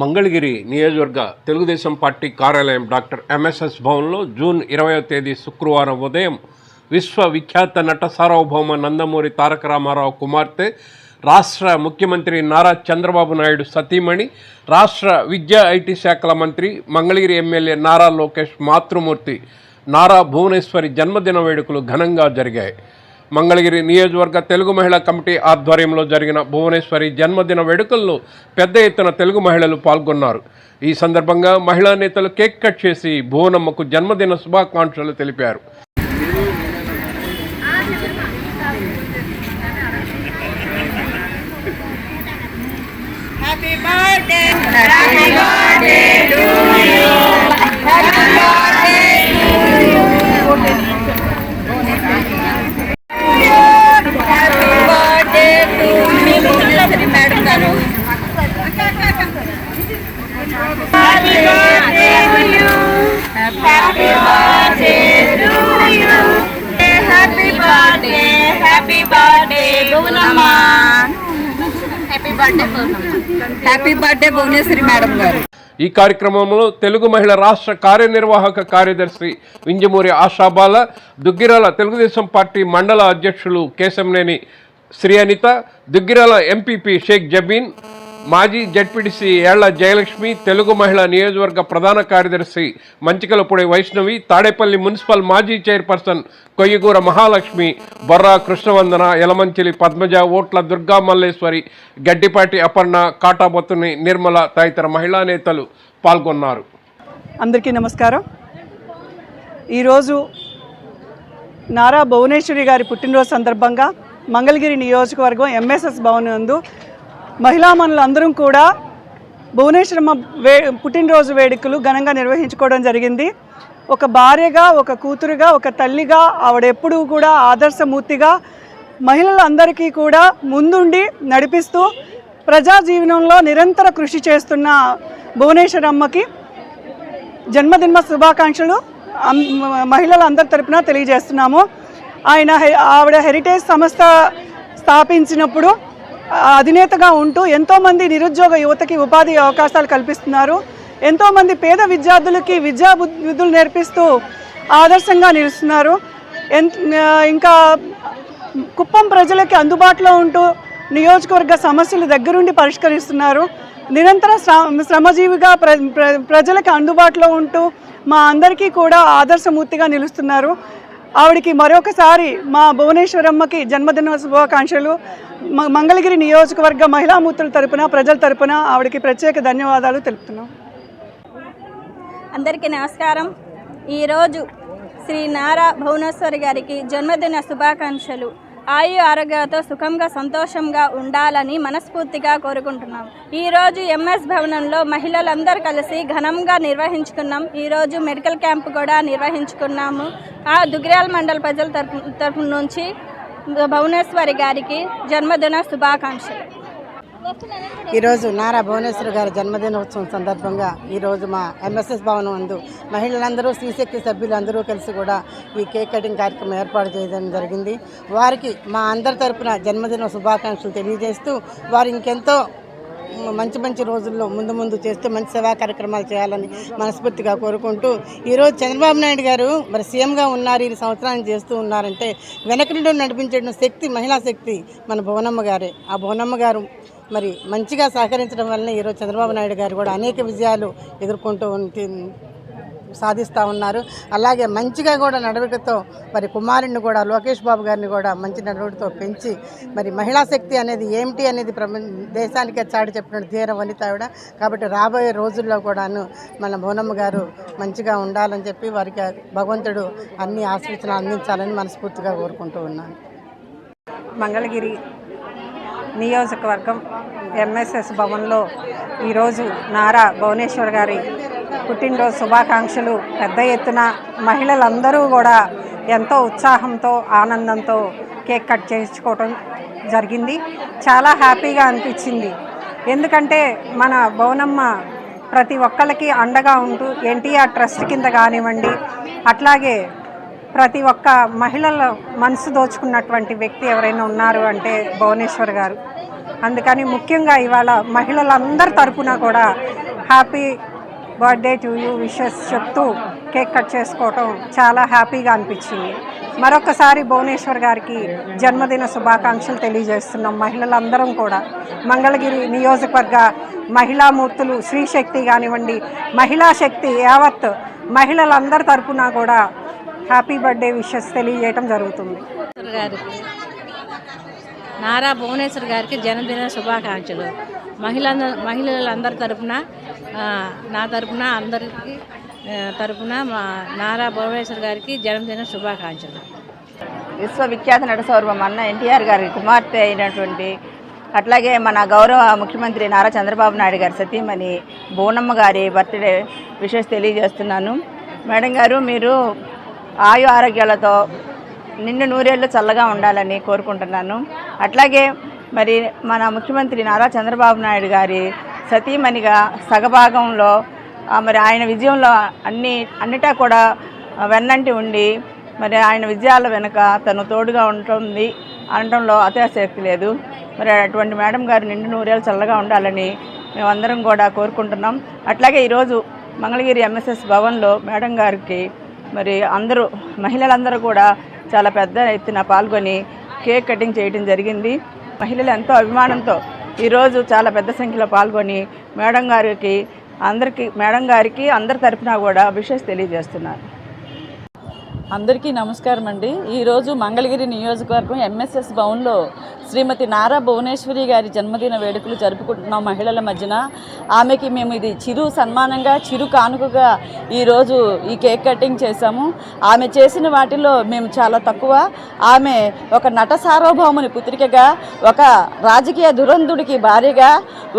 మంగళగిరి నియోజకవర్గ తెలుగుదేశం పార్టీ కార్యాలయం doctor MSS భవన్లో జూన్ ఇరవయో తేదీ శుక్రవారం ఉదయం విశ్వవిఖ్యాత నట సార్వభౌమ నందమూరి తారక రామారావు కుమార్తె రాష్ట్ర ముఖ్యమంత్రి నారా చంద్రబాబు నాయుడు సతీమణి రాష్ట్ర విద్యా ఐటీ శాఖల మంత్రి మంగళగిరి ఎమ్మెల్యే నారా లోకేష్ మాతృమూర్తి నారా భువనేశ్వరి జన్మదిన వేడుకలు ఘనంగా జరిగాయి. మంగళగిరి నియోజకవర్గ తెలుగు మహిళా కమిటీ ఆధ్వర్యంలో జరిగిన భువనేశ్వరి జన్మదిన వేడుకల్లో పెద్ద ఎత్తున తెలుగు మహిళలు పాల్గొన్నారు ఈ సందర్భంగా మహిళా నేతలు కేక్ కట్ చేసి భువనమ్మకు జన్మదిన శుభాకాంక్షలు తెలిపారు Happy birthday. Happy birthday happy birthday Bhuvaneswari madam గారు. ఈ కార్యక్రమంలో తెలుగు మహిళ రాష్ట్ర కార్యనిర్వాహక కార్యదర్శి వింజమూరి ఆశాబాల దుగ్గిరాల తెలుగుదేశం పార్టీ మండల అధ్యక్షులు కేశంనేని శ్రీ అనిత దుగ్గిరాల ఎంపీపీ షేక్ జబీన్ మాజీ జడ్పీటీసీ ఏళ్ళ జయలక్ష్మి తెలుగు మహిళా నియోజకవర్గ ప్రధాన కార్యదర్శి మంచికలపూడి వైష్ణవి తాడేపల్లి మున్సిపల్ మాజీ చైర్పర్సన్ కొయ్యగూర మహాలక్ష్మి బొర్రా కృష్ణవందన యలమంచిలి పద్మజ ఓట్ల దుర్గా మల్లేశ్వరి గడ్డిపాటి అపర్ణ కాటాబొత్తుని నిర్మల తదితర మహిళా నేతలు పాల్గొన్నారు. అందరికీ నమస్కారం. ఈరోజు నారా భువనేశ్వరి గారి పుట్టినరోజు సందర్భంగా మంగళగిరి నియోజకవర్గం ఎంఎస్ఎస్ భవన్ నందు మహిళా మనులందరం కూడా భువనేశ్వరమ్మ వే పుట్టినరోజు వేడుకలు ఘనంగా నిర్వహించుకోవడం జరిగింది. ఒక భార్యగా ఒక కూతురుగా ఒక తల్లిగా ఆవిడ ఎప్పుడూ కూడా ఆదర్శమూర్తిగా మహిళలందరికీ కూడా ముందుండి నడిపిస్తూ ప్రజా జీవనంలో నిరంతర కృషి చేస్తున్న భువనేశ్వరమ్మకి జన్మదిన శుభాకాంక్షలు అం- మహిళలందరి తరపున తెలియజేస్తున్నాము. ఆయన ఆవిడ హెరిటేజ్ సంస్థ స్థాపించినప్పుడు అధినేతగా ఉంటూ ఎంతోమంది నిరుద్యోగ యువతకి ఉపాధి అవకాశాలు కల్పిస్తున్నారు. ఎంతోమంది పేద విద్యార్థులకి విద్యా విధులు నేర్పిస్తూ ఆదర్శంగా నిలుస్తున్నారు. ఎన్ ఇంకా కుప్పం ప్రజలకి అందుబాటులో ఉంటూ నియోజకవర్గ సమస్యలు దగ్గరుండి పరిష్కరిస్తున్నారు. నిరంతర శ్ర- శ్రమజీవిగా ప్ర ప్ర- ప్రజలకు అందుబాటులో ఉంటూ మా అందరికీ కూడా ఆదర్శమూర్తిగా నిలుస్తున్నారు. ఆవిడికి మరొకసారి మా భువనేశ్వరమ్మకి జన్మదిన శుభాకాంక్షలు మ- మంగళగిరి నియోజకవర్గ మహిళామూర్తుల తరపున ప్రజల తరపున ఆవిడకి ప్రత్యేక ధన్యవాదాలు తెలుపుతున్నాం. అందరికీ నమస్కారం. ఈరోజు శ్రీ నారా భువనేశ్వరి గారికి జన్మదిన శుభాకాంక్షలు. ఆయు ఆరోగ్యాలతో సుఖంగా సంతోషంగా ఉండాలని మనస్ఫూర్తిగా కోరుకుంటున్నాం. ఈరోజు ఎంఎస్ భవనంలో మహిళలందరూ కలిసి ఘనంగా నిర్వహించుకున్నాం. ఈరోజు మెడికల్ క్యాంప్ కూడా నిర్వహించుకున్నాము. ఆ దుగ్రియాల మండల ప్రజల తరపు తరపు నుంచి భువనేశ్వరి గారికి జన్మదిన శుభాకాంక్షలు. ఈరోజు నారా భువనేశ్వర్ గారి జన్మదినోత్సవం సందర్భంగా ఈరోజు మా ఎంఎస్ఎస్ భవనం నందు మహిళలందరూ శ్రీశక్తి సభ్యులు అందరూ కలిసి కూడా ఈ కేక్ కటింగ్ కార్యక్రమం ఏర్పాటు చేయడం జరిగింది. వారికి మా అందరి తరపున జన్మదిన శుభాకాంక్షలు తెలియజేస్తూ వారు ఇంకెంతో మంచి మంచి రోజుల్లో ముందు ముందు చేస్తూ మంచి సేవా కార్యక్రమాలు చేయాలని మనస్ఫూర్తిగా కోరుకుంటూ ఈరోజు చంద్రబాబు నాయుడు గారు మరి సీఎంగా ఉన్నారు ఈ సంవత్సరాన్ని చేస్తూ ఉన్నారంటే వెనక నుండి నడిపించడం శక్తి మహిళా శక్తి మన భువనమ్మ గారే. ఆ భువనమ్మ గారు మరి మంచిగా సహకరించడం వలన ఈరోజు చంద్రబాబు నాయుడు గారు కూడా అనేక విజయాలు ఎదుర్కొంటూ ఉంటే సాధిస్తూ ఉన్నారు. అలాగే మంచిగా కూడా నడవడికతో మరి కుమారుడిని కూడా లోకేష్ బాబు గారిని కూడా మంచి నడవడితో పెంచి మరి మహిళా శక్తి అనేది ఏమిటి అనేది ప్రపంచ దేశానికే చాటి చెప్పినట్టు ధీర వనిత ఆవిడ. కాబట్టి రాబోయే రోజుల్లో కూడాను మన భువనమ్మ గారు మంచిగా ఉండాలని చెప్పి వారికి భగవంతుడు అన్ని ఆశీర్వచనాలు అందించాలని మనస్ఫూర్తిగా కోరుకుంటూ ఉన్నాను. మంగళగిరి నియోజకవర్గం ఎంఎస్ఎస్ భవన్లో ఈరోజు నారా భువనేశ్వర్ గారి పుట్టినరోజు శుభాకాంక్షలు. పెద్ద ఎత్తున మహిళలందరూ కూడా ఎంతో ఉత్సాహంతో ఆనందంతో కేక్ కట్ చేయించుకోవటం జరిగింది. చాలా హ్యాపీగా అనిపించింది. ఎందుకంటే మన భువనమ్మ ప్రతి ఒక్కళ్ళకి అండగా ఉంటూ ఎన్టీఆర్ ట్రస్ట్ కింద కానివ్వండి అట్లాగే ప్రతి ఒక్క మహిళల మనసు దోచుకున్నటువంటి వ్యక్తి ఎవరైనా ఉన్నారు అంటే భువనేశ్వర్ గారు. అందుకని ముఖ్యంగా ఇవాళ మహిళలందరి తరపున కూడా happy birthday to you wishes చెప్తూ కేక్ కట్ చేసుకోవటం చాలా హ్యాపీగా అనిపించింది. మరొకసారి భువనేశ్వర్ గారికి జన్మదిన శుభాకాంక్షలు తెలియజేస్తున్నాం మహిళలందరం కూడా. మంగళగిరి నియోజకవర్గ మహిళామూర్తులు శ్రీశక్తి కానివ్వండి మహిళా శక్తి యావత్ మహిళలందరి తరపున కూడా హ్యాపీ బర్త్డే విషెస్ తెలియజేయటం జరుగుతుంది. గారికి నారా భువనేశ్వర్ గారికి జన్మదిన శుభాకాంక్షలు. మహిళ మహిళలందరి తరపున నా తరపున అందరికి తరపున మా నారా భువనేశ్వర్ గారికి జన్మదిన శుభాకాంక్షలు. విశ్వవిఖ్యాత నట సౌరభం అన్న ఎన్టీఆర్ గారి కుమార్తె అయినటువంటి అట్లాగే మన గౌరవ ముఖ్యమంత్రి నారా చంద్రబాబు నాయుడు గారి సతీమణి బోనమ్మ గారి బర్త్డే విషెస్ తెలియజేస్తున్నాను. మేడం గారు మీరు ఆయు ఆరోగ్యాలతో నిండు నూరేళ్ళు చల్లగా ఉండాలని కోరుకుంటున్నాను. అట్లాగే మరి మన ముఖ్యమంత్రి నారా చంద్రబాబు నాయుడు గారి సతీమణిగా సగభాగంలో మరి ఆయన విజయంలో అన్ని అన్నిటా కూడా వెన్నంటి ఉండి మరి ఆయన విజయాల వెనుక తను తోడుగా ఉంటుంది అనడంలో అత్యాశక్తి లేదు. మరి అటువంటి మేడం గారు నిండు నూరేళ్ళు చల్లగా ఉండాలని మేమందరం కూడా కోరుకుంటున్నాం. అట్లాగే ఈరోజు మంగళగిరి ఎంఎస్ఎస్ భవన్లో మేడం గారికి మరి అందరూ మహిళలందరూ కూడా చాలా పెద్ద ఎత్తున పాల్గొని కేక్ కటింగ్ చేయడం జరిగింది. మహిళలు ఎంతో అభిమానంతో ఈరోజు చాలా పెద్ద సంఖ్యలో పాల్గొని మేడం గారికి అందరికీ మేడం గారికి అందరి తరఫున కూడా విషెస్ తెలియజేస్తున్నారు. అందరికీ నమస్కారం అండి ఈరోజు మంగళగిరి నియోజకవర్గం ఎంఎస్ఎస్ భవన్లో శ్రీమతి నారా భువనేశ్వరి గారి జన్మదిన వేడుకలు జరుపుకుంటున్నాం మహిళల మధ్యన. ఆమెకి మేము ఇది చిరు సన్మానంగా చిరు కానుకగా ఈరోజు ఈ కేక్ కటింగ్ చేశాము. ఆమె చేసిన వాటిలో మేము చాలా తక్కువ. ఆమె ఒక నట సార్వభౌముని పుత్రికగా ఒక రాజకీయ దురంధుడికి భార్యగా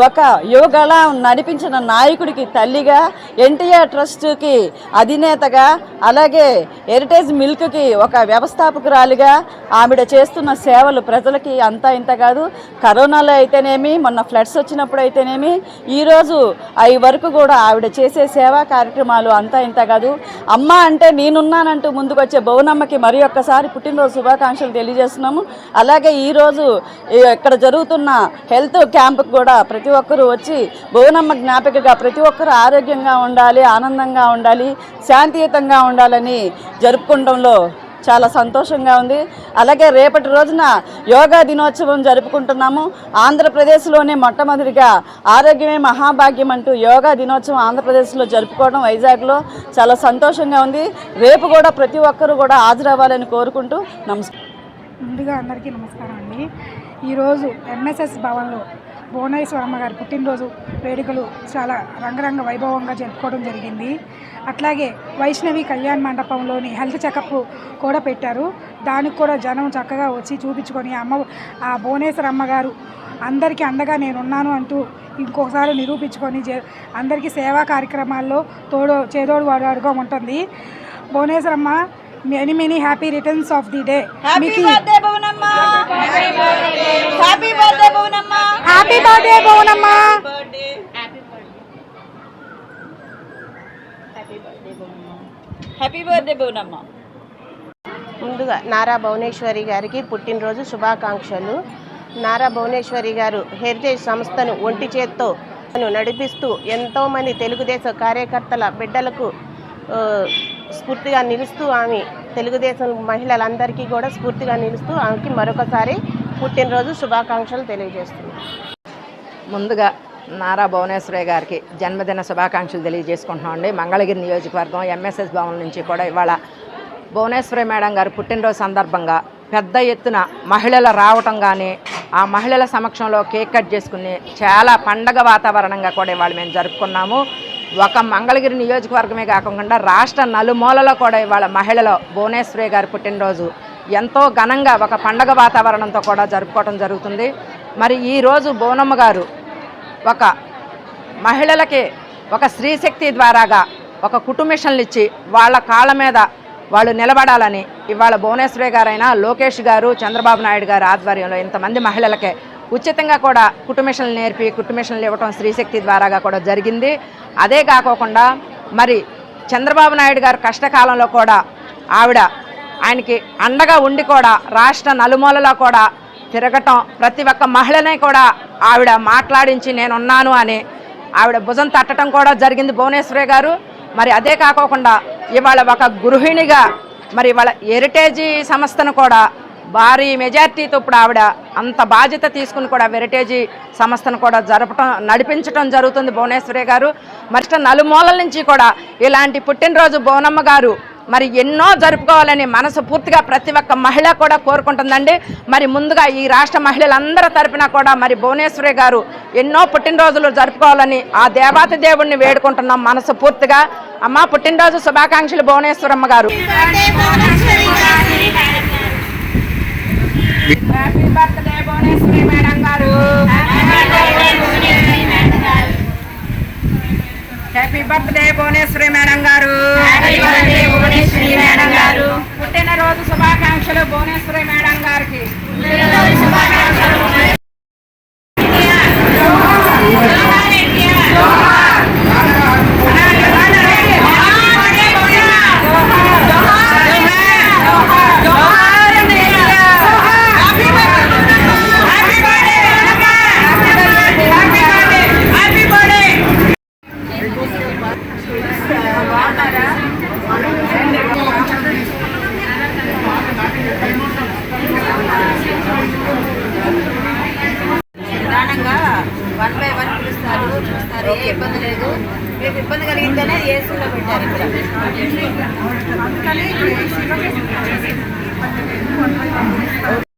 ఒక యువగళ నడిపించిన నాయకుడికి తల్లిగా ఎన్టీఆర్ ట్రస్ట్కి అధినేతగా అలాగే హెరిటేజ్ మిల్క్కి ఒక వ్యవస్థాపకురాలిగా ఆవిడ చేస్తున్న సేవలు ప్రజలకి అంతా ఇంత కాదు. కరోనాలో అయితేనేమి మొన్న ఫ్లడ్స్ వచ్చినప్పుడు అయితేనేమి ఈరోజు అవి వరకు కూడా ఆవిడ చేసే సేవా కార్యక్రమాలు అంతా ఇంత కాదు. అమ్మ అంటే నేనున్నానంటూ ముందుకొచ్చే భువనమ్మకి మరి ఒక్కసారి పుట్టినరోజు శుభాకాంక్షలు తెలియజేస్తున్నాము. అలాగే ఈరోజు ఇక్కడ జరుగుతున్న హెల్త్ క్యాంప్కి కూడా ప్రతి ఒక్కరూ వచ్చి భువనమ్మ జ్ఞాపికగా ప్రతి ఒక్కరూ ఆరోగ్యంగా ఉండాలి ఆనందంగా ఉండాలి శాంతియుతంగా ఉండాలని జరుపుకోవడంలో చాలా సంతోషంగా ఉంది. అలాగే రేపటి రోజున యోగా దినోత్సవం జరుపుకుంటున్నాము. ఆంధ్రప్రదేశ్లోనే మొట్టమొదటిగా ఆరోగ్యమే మహాభాగ్యం అంటూ యోగా దినోత్సవం ఆంధ్రప్రదేశ్లో జరుపుకోవడం వైజాగ్లో చాలా సంతోషంగా ఉంది. రేపు కూడా ప్రతి ఒక్కరూ కూడా హాజరవ్వాలని కోరుకుంటూ నమస్కారం. ముందుగా అందరికీ నమస్కారం అండి. ఈరోజు ఎంఎస్ఎస్ భవన్లో భువనేశ్వరమ్మ గారి పుట్టినరోజు వేడుకలు చాలా రంగరంగ వైభవంగా జరుపుకోవడం జరిగింది. అట్లాగే వైష్ణవి కళ్యాణ్ మండపంలోని హెల్త్ చెకప్ కూడా పెట్టారు. దానికి కూడా జనం చక్కగా వచ్చి చూపించుకొని అమ్మ ఆ భువనేశ్వర అమ్మగారు అందరికీ అండగా నేనున్నాను అంటూ ఇంకొకసారి నిరూపించుకొని జ- అందరికీ సేవా కార్యక్రమాల్లో తోడు చేదోడు వాడుగా ఉంటుంది. Bhuvaneswaramma many many happy returns of the day happy birthday Bhuvanamma happy birthday Bhuvanamma ముందుగా నారా భువనేశ్వరి గారికి పుట్టినరోజు శుభాకాంక్షలు. నారా భువనేశ్వరి గారు హెరిటేజ్ సంస్థను ఒంటి చేత్తో నడిపిస్తూ ఎంతోమంది తెలుగుదేశం కార్యకర్తల బిడ్డలకు స్ఫూర్తిగా నిలుస్తూ ఆమె తెలుగుదేశం మహిళలందరికీ కూడా స్ఫూర్తిగా నిలుస్తూ ఆమెకి మరొకసారి పుట్టినరోజు శుభాకాంక్షలు తెలియజేస్తున్నాను ముందుగా నారా భువనేశ్వరయ్య గారికి జన్మదిన శుభాకాంక్షలు తెలియజేసుకుంటున్నామండి మంగళగిరి నియోజకవర్గం ఎంఎస్ఎస్ భవన్ నుంచి కూడా ఇవాళ భువనేశ్వరి మేడం గారు పుట్టినరోజు సందర్భంగా పెద్ద ఎత్తున మహిళలు రావటం కానీ ఆ మహిళల సమక్షంలో కేక్ కట్ చేసుకుని చాలా పండగ వాతావరణంగా కూడా ఇవాళ మేము జరుపుకున్నాము. ఒక మంగళగిరి నియోజకవర్గమే కాకుండా రాష్ట్ర నలుమూలలో కూడా ఇవాళ మహిళలు భువనేశ్వరి గారి పుట్టినరోజు. ఎంతో ఘనంగా ఒక పండగ వాతావరణంతో కూడా జరుపుకోవడం జరుగుతుంది. మరి ఈరోజు బోనమ్మ గారు ఒక మహిళలకి ఒక స్త్రీశక్తి ద్వారాగా ఒక కుటుంబిషన్లు ఇచ్చి వాళ్ళ కాళ్ళ మీద వాళ్ళు నిలబడాలని ఇవాళ భువనేశ్వరి గారైనా లోకేష్ గారు చంద్రబాబు నాయుడు గారు ఆధ్వర్యంలో ఇంతమంది మహిళలకే ఉచితంగా కూడా కుటుంబేషన్లు నేర్పి కుటుంబేషన్లు ఇవ్వటం స్త్రీశక్తి ద్వారాగా కూడా జరిగింది. అదే కాకోకుండా మరి చంద్రబాబు నాయుడు గారు కష్టకాలంలో కూడా ఆవిడ ఆయనకి అండగా ఉండి కూడా రాష్ట్ర నలుమూలలో కూడా తిరగటం ప్రతి ఒక్క మహిళనే కూడా ఆవిడ మాట్లాడించి నేనున్నాను అని ఆవిడ భుజం తట్టడం కూడా జరిగింది భువనేశ్వరి గారు. మరి అదే కాకోకుండా ఇవాళ ఒక గృహిణిగా మరి ఇవాళ హెరిటేజీ సంస్థను కూడా భారీ మెజార్టీతో ఇప్పుడు ఆవిడ అంత బాధ్యత తీసుకుని కూడా వెరిటేజీ సంస్థను కూడా జరపటం నడిపించడం జరుగుతుంది భువనేశ్వరి గారు. మరి నలుమూలల నుంచి కూడా ఇలాంటి పుట్టినరోజు భువనమ్మ గారు మరి ఎన్నో జరుపుకోవాలని మనసు పూర్తిగా ప్రతి ఒక్క మహిళ కూడా కోరుకుంటుందండి. మరి ముందుగా ఈ రాష్ట్ర మహిళలందరి తరపున కూడా మరి భువనేశ్వరి గారు ఎన్నో పుట్టినరోజులు జరుపుకోవాలని ఆ దేవాతి దేవుణ్ణి వేడుకుంటున్నాం మనసు పూర్తిగా. అమ్మ పుట్టినరోజు శుభాకాంక్షలు భువనేశ్వరమ్మ గారు. హ్యాపీ బర్త్డే భువనేశ్వరి మేడం గారు పుట్టినరోజు శుభాకాంక్షలు భువనేశ్వరి మేడం గారికి. ఇక్కడ